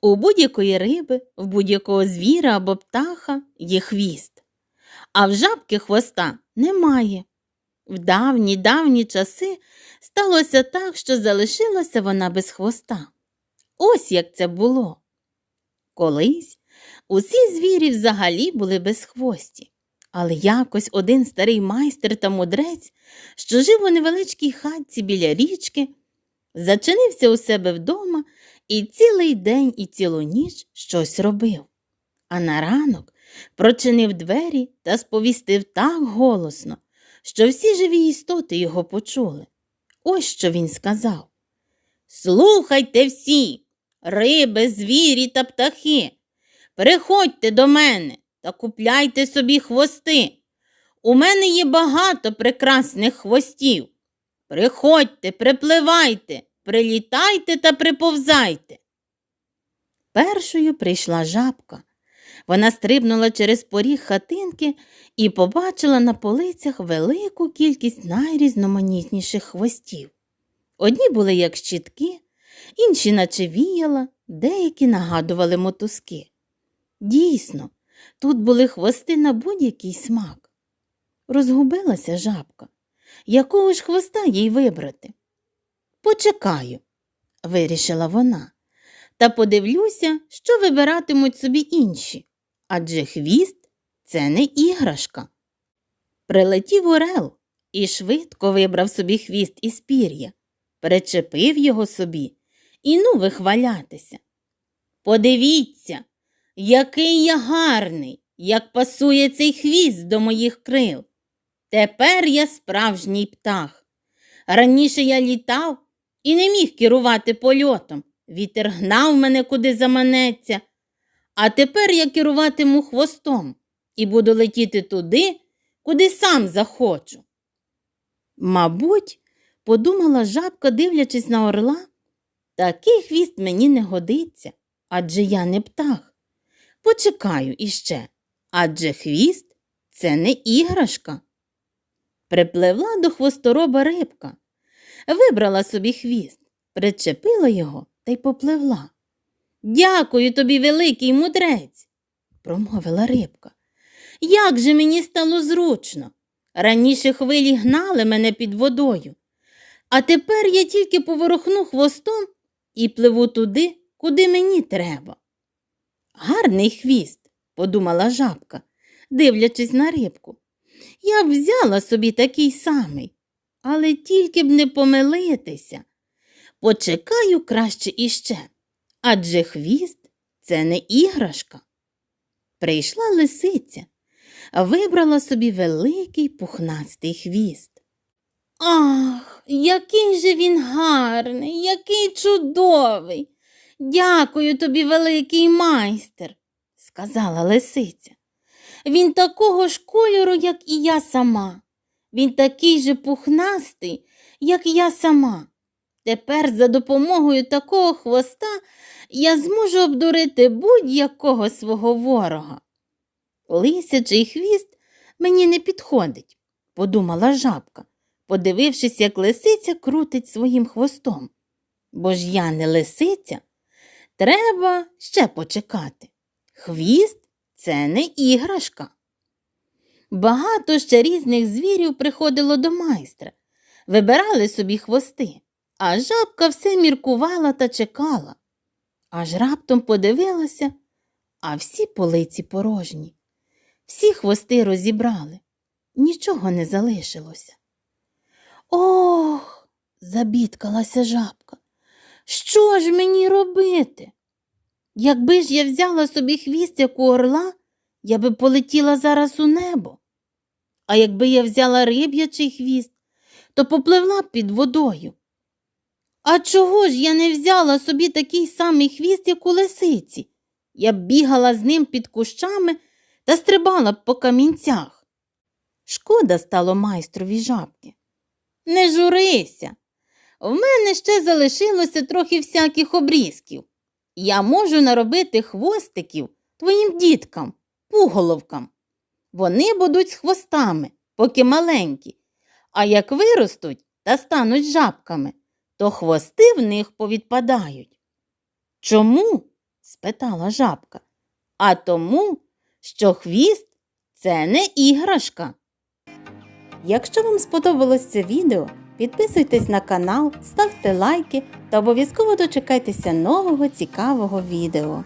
У будь-якої риби, в будь-якого звіра або птаха є хвіст, а в жабки хвоста немає. В давні давні часи сталося так, що залишилася вона без хвоста. Ось як це було. Колись усі звірі взагалі були безхвості, але якось один старий майстер та мудрець, що жив у невеличкій хатці біля річки, зачинився у себе вдома і цілий день і цілу ніч щось робив. А на ранок прочинив двері та сповістив так голосно, що всі живі істоти його почули. Ось що він сказав. Слухайте всі, риби, звірі та птахи. Приходьте до мене та купляйте собі хвости. У мене є багато прекрасних хвостів. Приходьте, припливайте, прилітайте та приповзайте. Першою прийшла жабка. Вона стрибнула через поріг хатинки і побачила на полицях велику кількість найрізноманітніших хвостів. Одні були як щітки, інші наче віяла, деякі нагадували мотузки. Дійсно, тут були хвости на будь-який смак. Розгубилася жабка. Якого ж хвоста їй вибрати? Почекаю, вирішила вона, та подивлюся, що вибиратимуть собі інші, адже хвіст це не іграшка. Прилетів орел і швидко вибрав собі хвіст із пір'я, причепив його собі і ну вихвалятися. Подивіться, який я гарний, як пасує цей хвіст до моїх крил. Тепер я справжній птах. Раніше я літав і не міг керувати польотом. Вітер гнав мене куди заманеться. А тепер я керуватиму хвостом і буду летіти туди, куди сам захочу. Мабуть, подумала жабка, дивлячись на орла, такий хвіст мені не годиться, адже я не птах. Почекаю іще, адже хвіст це не іграшка. Припливла до хвостороба рибка, вибрала собі хвіст, причепила його та й попливла. Дякую тобі, великий мудрець, промовила рибка. Як же мені стало зручно. Раніше хвилі гнали мене під водою, а тепер я тільки поворухну хвостом і пливу туди, куди мені треба. Гарний хвіст, подумала жабка, дивлячись на рибку. Я б взяла собі такий самий, але тільки б не помилитися. Почекаю краще іще, адже хвіст це не іграшка. Прийшла лисиця, вибрала собі великий пухнастий хвіст. Ах, який же він гарний, який чудовий. Дякую тобі, великий майстер, сказала лисиця. Він такого ж кольору, як і я сама. Він такий же пухнастий, як я сама. Тепер за допомогою такого хвоста я зможу обдурити будь-якого свого ворога. Лисячий хвіст мені не підходить, подумала жабка, подивившись, як лисиця крутить своїм хвостом. Бо ж я не лисиця, треба ще почекати. Хвіст це не іграшка. Багато ще різних звірів приходило до майстра, вибирали собі хвости, а жабка все міркувала та чекала. Аж раптом подивилася, а всі полиці порожні. Всі хвости розібрали, нічого не залишилося. Ох, забідкалася жабка. Що ж мені робити? Якби ж я взяла собі хвіст, як у орла, я би полетіла зараз у небо. А якби я взяла риб'ячий хвіст, то попливла б під водою. А чого ж я не взяла собі такий самий хвіст, як у лисиці? Я б бігала з ним під кущами та стрибала б по камінцях. Шкода стало майстрові жабки. Не журися. В мене ще залишилося трохи всяких обрізків. Я можу наробити хвостиків твоїм діткам, пуголовкам. Вони будуть з хвостами, поки маленькі, а як виростуть та стануть жабками, то хвости в них повідпадають. Чому? спитала жабка. А тому, що хвіст це не іграшка. Якщо вам сподобалось це відео, підписуйтесь на канал, ставте лайки та обов'язково дочекайтеся нового цікавого відео.